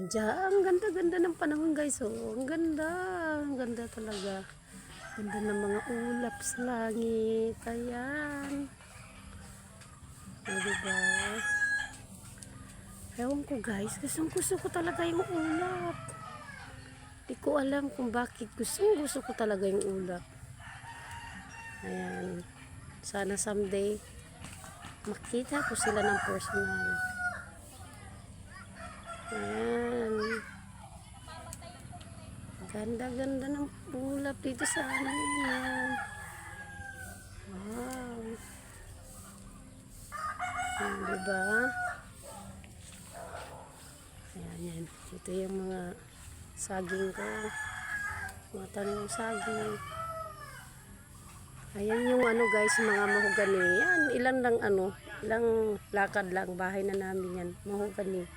Diyan, ang ganda-ganda ng panahon guys. Oh, ang ganda. Ang ganda talaga. Ganda ng mga ulap sa langit. Ayan. O, diba? Ewan ko guys. Gustong gusto ko talaga yung ulap. Di ko alam kung bakit gustong gusto ko talaga yung ulap. Ayan. Sana someday makita ko sila ng personal. Ayan. Ganda-ganda ng ulap dito sa amin. Wow. Ayan, diba? Ayan, yan. Ito yung mga saging ko. Mga tanong saging. Ayan yung ano guys, mga mahogani. Yan, ilan lang ano, ilang lakad lang, bahay na namin yan. Mahogani.